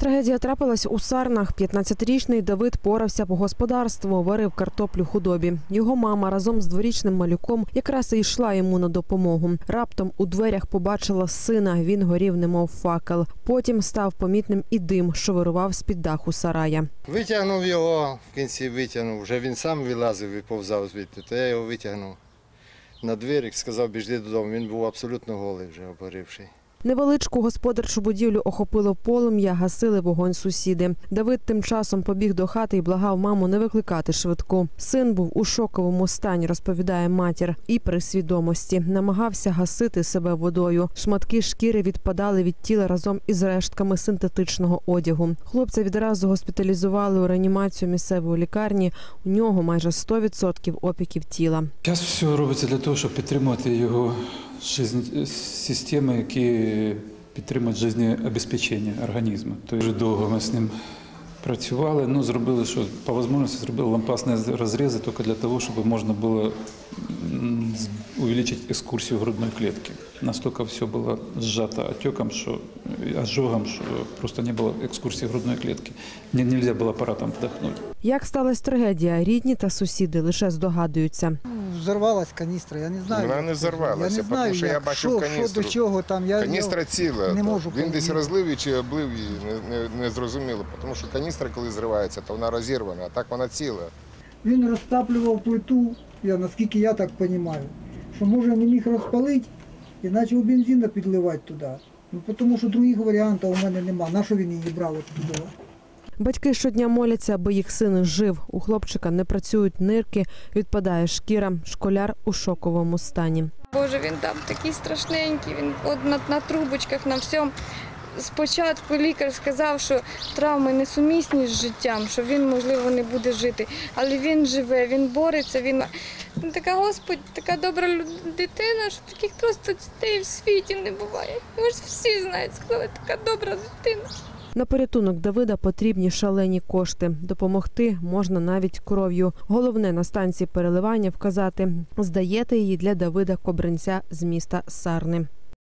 Трагедія трапилась у Сарнах. 15-річний Давид порався по господарству, варив картоплю худобі. Його мама разом з дворічним малюком якраз і йшла йому на допомогу. Раптом у дверях побачила сина. Він горів, немов факел. Потім став помітним і дим, що вирував з під даху сарая. Витягнув його, в кінці витягнув. Вже він сам вилазив і повзав звідти, то я його витягнув на двір і сказав, біжди додому. Він був абсолютно голий вже обгорівший. Невеличку господарчу будівлю охопило полум'я, гасили вогонь сусіди. Давид тим часом побіг до хати і благав маму не викликати швидку. Син був у шоковому стані, розповідає матір, і при свідомості намагався гасити себе водою. Шматки шкіри відпадали від тіла разом із рештками синтетичного одягу. Хлопця відразу госпіталізували у реанімацію місцевої лікарні. У нього майже 100% опіків тіла. Зараз все робиться для того, щоб підтримувати його системи, які підтримують життєобезпечення організму. Дуже довго ми з ним працювали, ну зробили, що по можливості зробили лампасні розрізи тільки для того, щоб можна було увеличити екскурсію грудної клітки. Настільки все було сжато отеком, що ожогом, що просто не було екскурсії грудної клітки. Не, нельзя було апаратом вдохнути. Як сталася трагедія, рідні та сусіди лише здогадуються. Взорвалась каністра, я не знаю. Вона не взорвалася, я не тому знаю, що я бачив що, каністру. Що до чого там, я, Каністра ціла. не можу Він десь розлив її чи облив її, не, не, не зрозуміло. Тому що каністра, коли зривається, то вона розірвана, а так вона ціла. він розтаплював плиту, я, наскільки я так розумію, що може не міг розпалити і почав бензина підливати туди. Ну, тому що других варіантів у мене нема. На що він її брав туди? Батьки щодня моляться, аби їх син жив. У хлопчика не працюють нирки, відпадає шкіра. Школяр у шоковому стані. Боже, він там такий страшненький, він от на, на трубочках, на всьому. Спочатку лікар сказав, що травми несумісні з життям, що він, можливо, не буде жити. Але він живе, він бореться, він Ну, така Господь, така добра дитина, що таких просто дітей в світі не буває. Ви ж всі знають, хто така добра дитина. На порятунок Давида потрібні шалені кошти. Допомогти можна навіть кров'ю. Головне на станції переливання вказати, здаєте її для Давида Кобринця з міста Сарни.